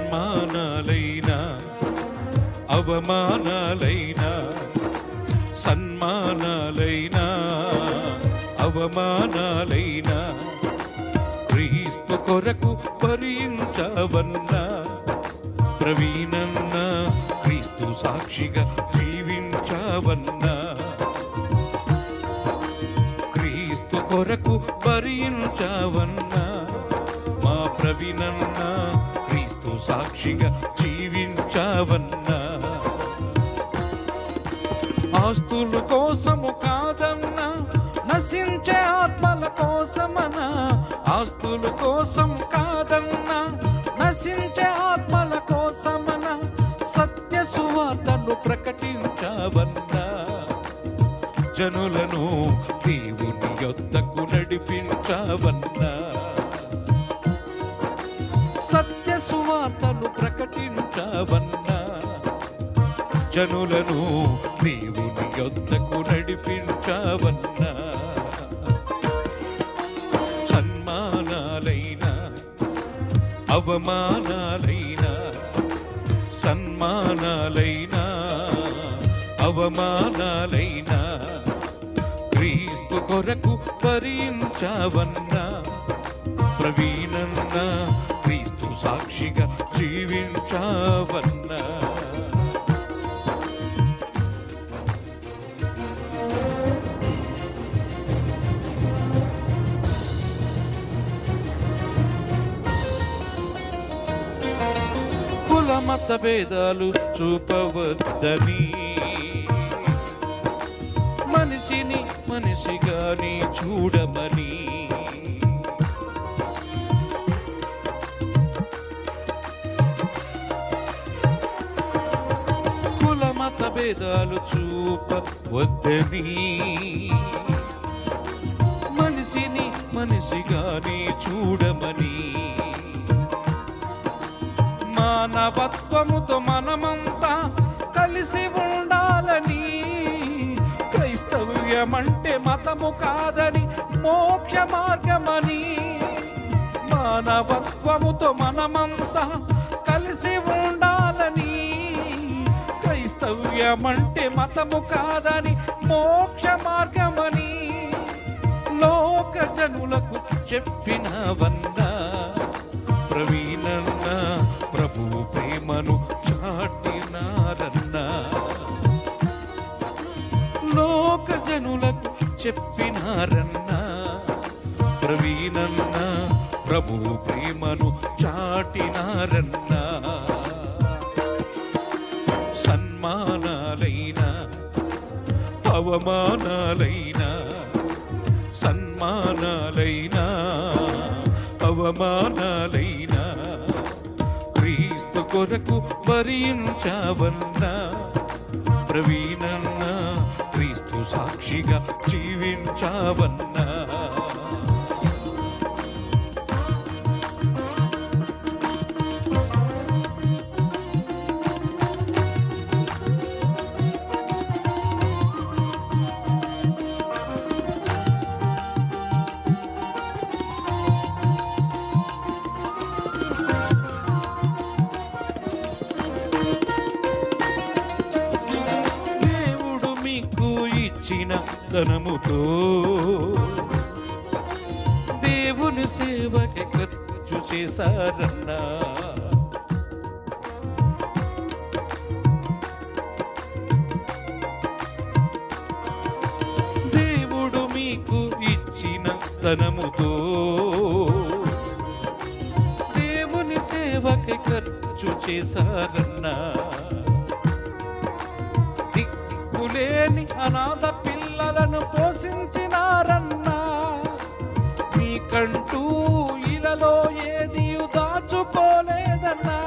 సన్మానాలైనా అవమానాలైనా సన్మానాలైనా అవమానాలైనా క్రీస్తు కొరకు భరించవన్నా ప్రవీణన్న క్రీస్తు సాక్షిగా జీవించవన్నా. క్రీస్తు కొరకు భరించవన్నా మా ప్రవీణన్న క్రీస్తు సాక్షిగా జీవించవన్నా. ఆస్తుల కోసము కాదన్నా నశించే ఆత్మల కోసమన ఆస్తుల కోసం కాదన్నా నశించే ఆత్మల కోసమన సత్య సువార్తను ప్రకటించవన్నా. జనులను దేవుని యొద్దకు నడిపించవన్నా. సత్య సువార్తను ప్రకటించవన్నా. జనులను దేవుని యొద్దకు నడిపించావన్నా? సన్మానాలైనా అవమానాలైనా సన్మానాలైనా అవమానాలైనా క్రీస్తు కొరకు భరించావన్నా? ప్రవీణన్నా క్రీస్తు సాక్షిగా జీవించావన్నా? కుల మత భేదాలు చూపవద్దని. మనిషిని మనిషిగాని చూడమని. కుల మత భేదాలు చూపవద్దని. మనిషిని మనిషిగాని చూడమని. మానవత్వముతో మనమంతా కలిసి ఉండాలని క్రైస్తవ్యమంటే మతము కాదని మోక్ష మార్గమని మానవత్వముతో మనమంతా కలిసి ఉండాలని క్రైస్తవ్యమంటే మతము కాదని మోక్ష మార్గమని లోక జనులకు చెప్పినవన్నా ప్రవీణన్న ప్రభు ప్రేమను చాటినారన్నా? లోక జనులకు చెప్పినారన్నా? ప్రవీణన్న ప్రభు ప్రేమను చాటినారన్నా? సన్మానాలైనా అవమానాలైనా సన్మానాలైనా అవమానాలైనా కొరకు భరించవన్నా ప్రవీణన్న క్రీస్తు సాక్షిగా జీవించవన్నా. ధనముతో దేవుని సేవకి ఖర్చు చేశారన్నా. దేవుడు మీకు ఇచ్చిన ధనముతో. దేవుని సేవకి ఖర్చు చేశారన్నా. లేని అనాథ పిల్లలను పోషించినారన్నా. మీకంటూ ఇలలో ఏది దాచుకోలేదన్నా.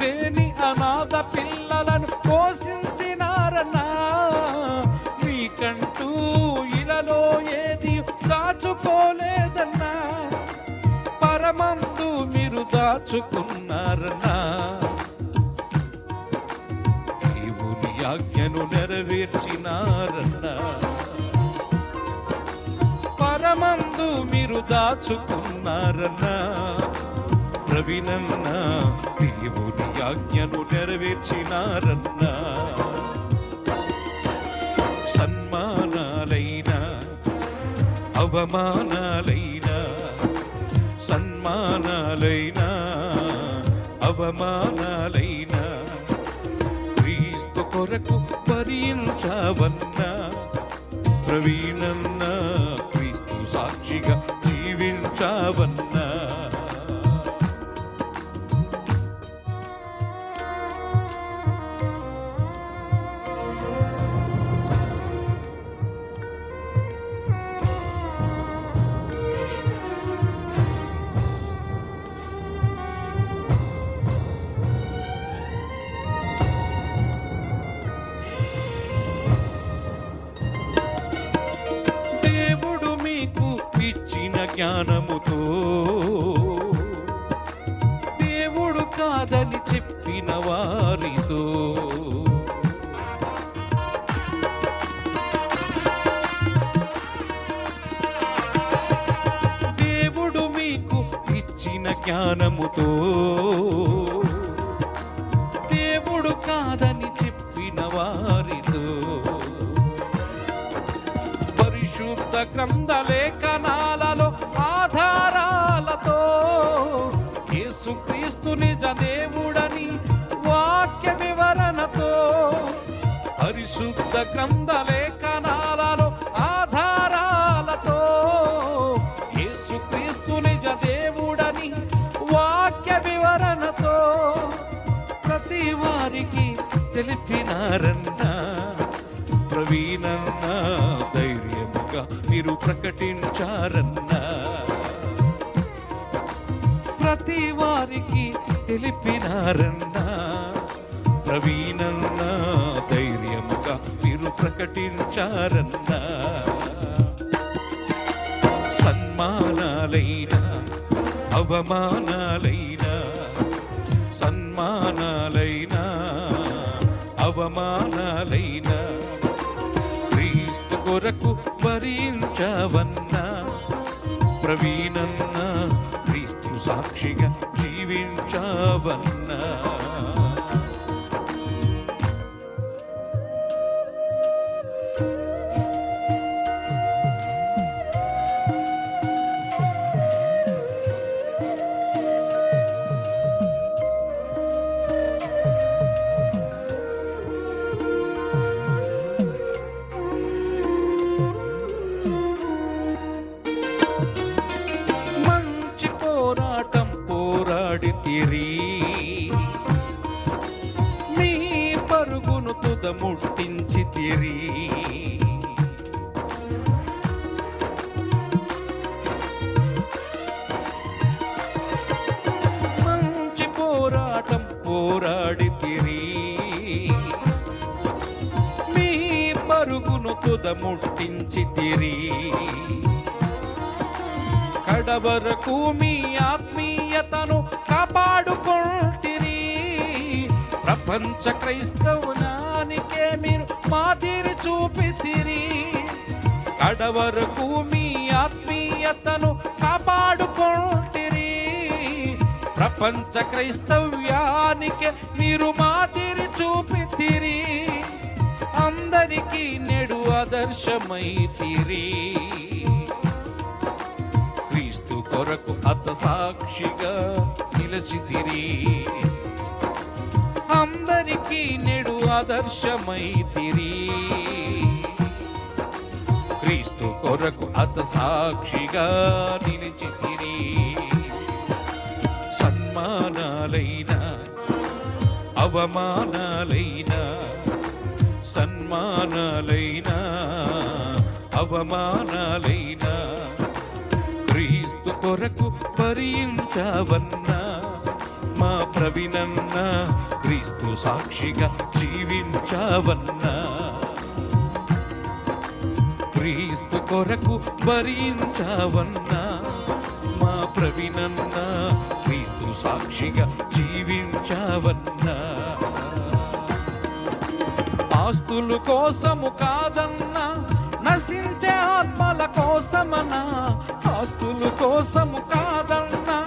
లేని అనాథ పిల్లలను పోషించినారన్నా. మీకంటూ ఇలలో ఏది దాచుకోలేదన్నా. పరమందు మీరు దాచుకున్నారన్నా. ఆజ్ఞను నెరవేర్చినారన్న. పరమందు మీరు దాచుకున్నారన్న. ప్రవీణన్నా దేవుని ఆజ్ఞను నెరవేర్చినారన్న. సన్మానాలైనా అవమానాలైనా సన్మానాలైనా అవమానాలైనా. క్రీస్తు కొరకు భరించవన్నా ప్రవీణన్న క్రీస్తు సాక్షిగా జీవించవన్నా. జ్ఞానముతో. దేవుడు కాదని చెప్పిన వారితో. దేవుడు మీకు ఇచ్చిన జ్ఞానముతో. దేవుడు కాదని చెప్పిన వారితో. పరిశుద్ధ గ్రంథ లేఖనాల క్రీస్తు నిజ దేవుడని వాక్య వివరణతో పరిశుద్ధ గ్రంథ లేఖనాలలో ఆధారాలతో యేసుక్రీస్తు నిజ దేవుడని వాక్య వివరణతో ప్రతి వారికి తెలిపినారన్న ప్రవీణన్నా ధైర్యముగా మీరు ప్రకటించారన్నా ప్రతి వారికి తెలిపినారన్న. ప్రవీణన్న ధైర్యముగా మీరు ప్రకటించారన్న. సన్మానాలైనా అవమానాలైనా సన్మానాలైనా అవమానాలైనా క్రీస్తు కొరకు భరించవన్నా ప్రవీణన్నా సాక్షిగా జీవించవన్నా. తిరి. మీ పరుగును తుదముట్టించి తిరి. మంచి పోరాటం పోరాడితిరి మీ పరుగును తుదముట్టించి తిరి. కడవరకు మీ ఆత్మీయతను కాపాడుకుంటిరి. ప్రపంచ క్రైస్తవునానికే మీరు మాదిరి చూపితిరి. కడవరకు మీ ఆత్మీయతను కాపాడుకుంటిరి. ప్రపంచ క్రైస్తవ్యానికే మీరు మాదిరి చూపితిరి. అందరికీ నెడు ఆదర్శమైతిరి. కొరకు అత సాక్షిగా నిలచితిరి. అందరికీ నెడు ఆదర్శమైతిరి. క్రీస్తు కొరకు అత సాక్షిగా నిలిచితిరి. సన్మానాలైనా అవమానాలైనా సన్మానాలైనా అవమానాలైనా కొరకు భరించవన్నా మా ప్రవినన్న క్రీస్తు సాక్షిగా జీవించవన్నా. క్రీస్తు కొరకు భరించవన్నా మా ప్రవినన్న క్రీస్తు సాక్షిగా జీవించావన్నా. ఆస్తులు కోసము కాదన్నా నశించే ఆత్మల కోసమనా? ఆస్తుల కోసము కాదన్నా.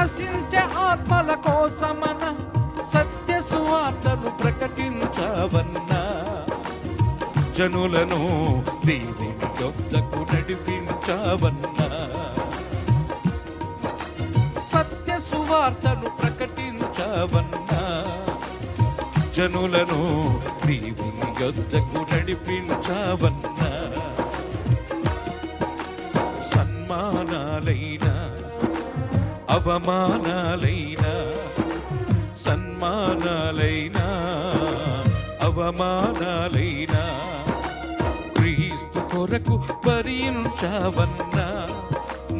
నశించే ఆత్మల కోసమనా? సత్య సువార్తను ప్రకటించవన్నా. జనులను దేవుని యొద్దకు నడిపించవన్నా. సత్య సువార్తను ప్రకటించవన్నా. జనులను దేవుని యొద్దకు నడిపించవన్నా. సన్మానాలైనా అవమానాలైనా సన్మానాలైనా అవమానాలైనా. క్రీస్తు కొరకు భరించవన్నా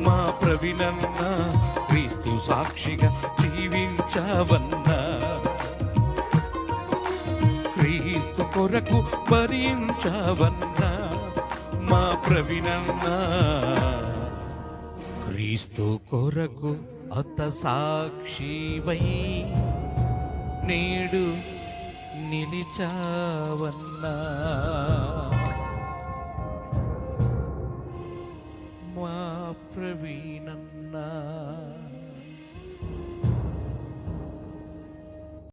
మా ప్రవీణన్నా క్రీస్తు సాక్షిగా జీవించవన్నా. క్రీస్తు కొరకు భరించవన్నా మా ప్రవీణన్నా. క్రీస్తు కొరకు అత సాక్షివై నేడు నిలిచావన్నా. మా ప్రవీణన్నా.